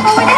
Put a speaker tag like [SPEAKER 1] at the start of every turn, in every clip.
[SPEAKER 1] Oh, my God.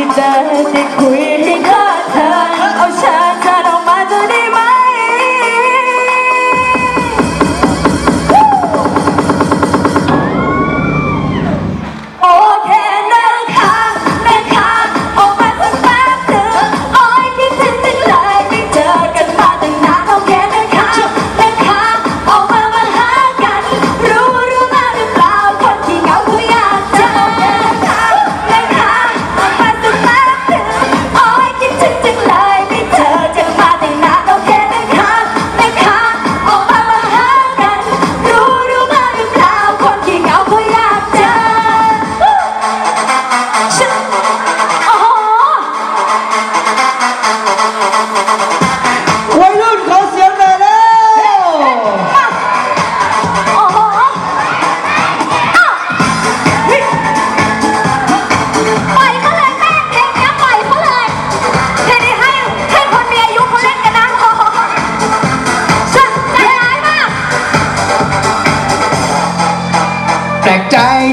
[SPEAKER 1] এটা দেখুই। Shut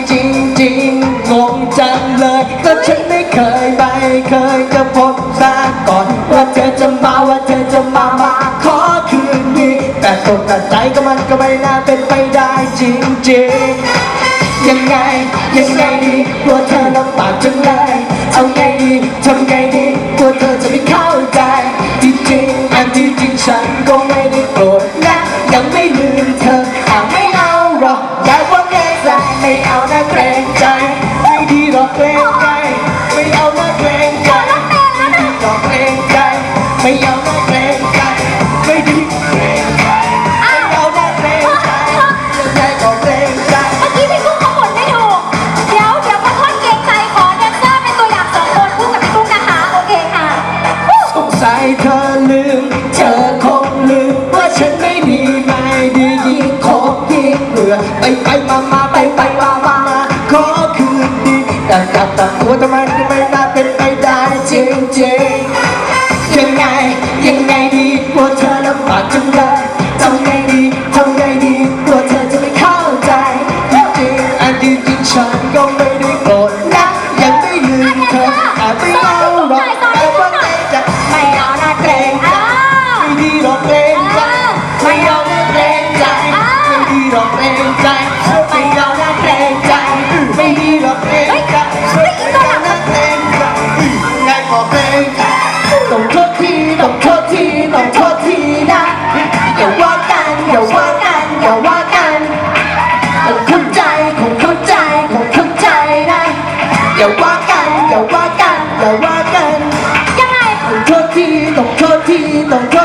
[SPEAKER 1] จริงจริงงงจังเลยก็ฉันไม่เคยไปเคยจะพ
[SPEAKER 2] บซาก่อน ว่าเธอจะมาว่าเธอจะมามาขอคืนนี้แต่ตกแต่ใจก็มันก็ไม่น่าเป็นไปได้จริงจริงยังไงยังไงดีกลัวเธอลำบากจังเลยเอาไงดีทำไงดีกลัวเธอจะไม่เข้าใจจริงจริงอัน
[SPEAKER 1] ที่จริง
[SPEAKER 2] ฉันก็ไม่ได้โกรธ
[SPEAKER 1] don't care.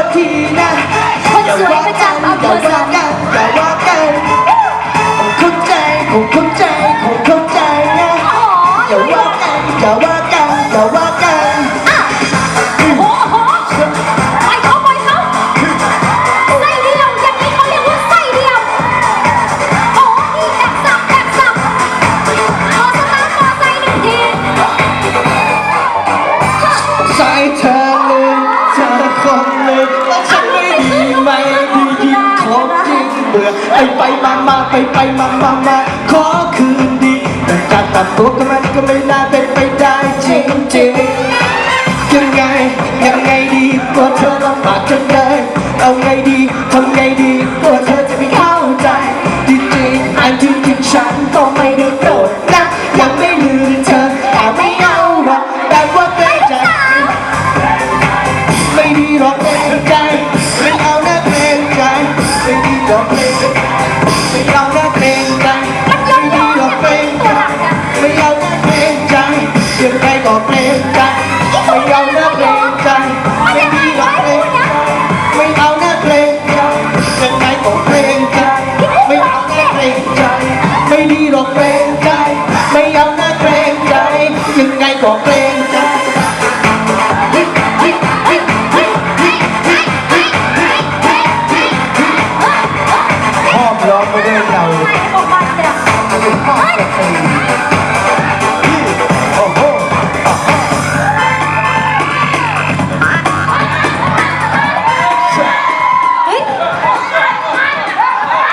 [SPEAKER 1] ฉัน
[SPEAKER 2] ไม่ดีไม่ที่ยิ่ขอยิ่
[SPEAKER 1] งเบื่อไป
[SPEAKER 2] ไปมามาไปไปมามามาขอคืนดีแต่การตัดตัวก็มันก็ไม่น่าเป็นไปได้จริงจริงยังไงยังไงดีกว่าเธอลำบากจนเลยเอาไง ไม่ยอมเกรงใจเกินไปก็เกรงใจไม่ยอม